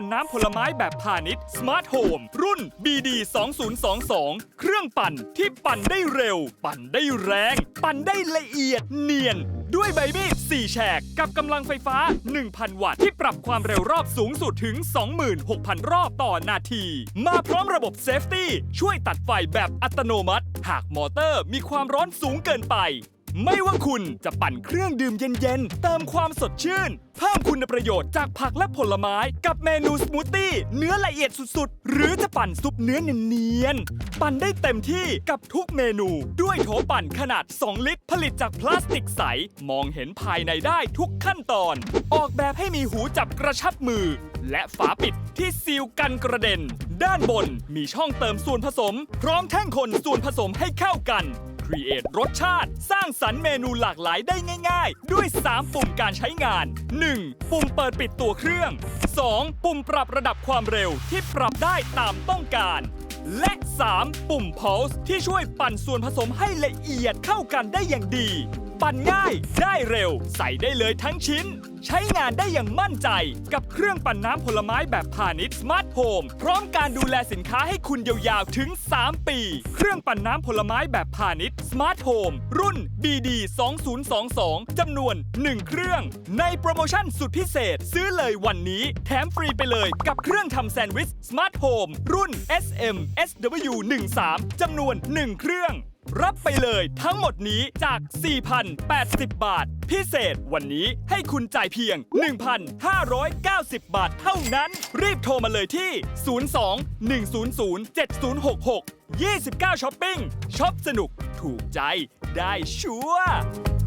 ปั่นน้ำผลไม้แบบพาณิชย์ Smart Home รุ่น BD 2022เครื่องปั่นที่ปั่นได้เร็ว ปั่นได้แรง ปั่นได้ละเอียดเนียน ด้วยใบมีด4แฉกกับกำลังไฟฟ้า 1,000 วัตต์ที่ปรับความเร็วรอบสูงสุดถึง 26,000 รอบต่อนาที มาพร้อมระบบเซฟตี้ช่วยตัดไฟแบบอัตโนมัติ หากมอเตอร์มีความร้อนสูงเกินไป ไม่ว่าคุณจะปั่นเครื่องดื่มเย็นๆ เติมความสดชื่น เพิ่มคุณประโยชน์จากผักและผลไม้กับเมนูสมูทตี้เนื้อละเอียดสุดๆ หรือจะปั่นซุปเนื้อเนียนๆ ปั่นได้เต็มที่กับทุกเมนูด้วยโถปั่นขนาด 2 ลิตร ผลิตจากพลาสติกใส มองเห็นภายในได้ทุกขั้นตอน ออกแบบให้มีหูจับกระชับมือ และฝาปิดที่ซีลกันกระเด็น ด้านบนมีช่องเติมส่วนผสม พร้อมแท่งคนส่วนผสมให้เข้ากัน ครีเอทรสชาติ สร้างสรรค์เมนูหลากหลายได้ง่าย ๆ ด้วย 3 ปุ่มการใช้งาน 1. ปุ่มเปิดปิดตัวเครื่อง 2. ปุ่มปรับระดับความเร็วที่ปรับได้ตามต้องการ และ 3. ปุ่ม Pulse ที่ช่วยปั่นส่วนผสมให้ละเอียดเข้ากันได้อย่างดี ปั่นง่าย ได้เร็ว ใส่ได้เลยทั้งชิ้น ใช้งานได้อย่างมั่นใจ กับเครื่องปั่นน้ำผลไม้แบบพาณิชย์ Smart Home พร้อมการดูแลสินค้าให้คุณยาวๆ ถึง 3 ปี เครื่องปั่นน้ำผลไม้แบบพาณิชย์ Smart Home รุ่น BD 2022จำนวน 1 เครื่อง ในโปรโมชั่นสุดพิเศษซื้อเลยวันนี้ แถมฟรีไปเลยกับเครื่องทำแซนด์วิช Smart Home รุ่น SM SW 13 จำนวน 1 เครื่อง รับไปเลยทั้งหมดนี้จาก 4,080 บาท พิเศษวันนี้ให้คุณจ่ายเพียง 1,590 บาทเท่านั้น รีบโทรมาเลยที่ 02 100 7066 29ช้อปปิ้งช็อปสนุกถูกใจได้ชัวร์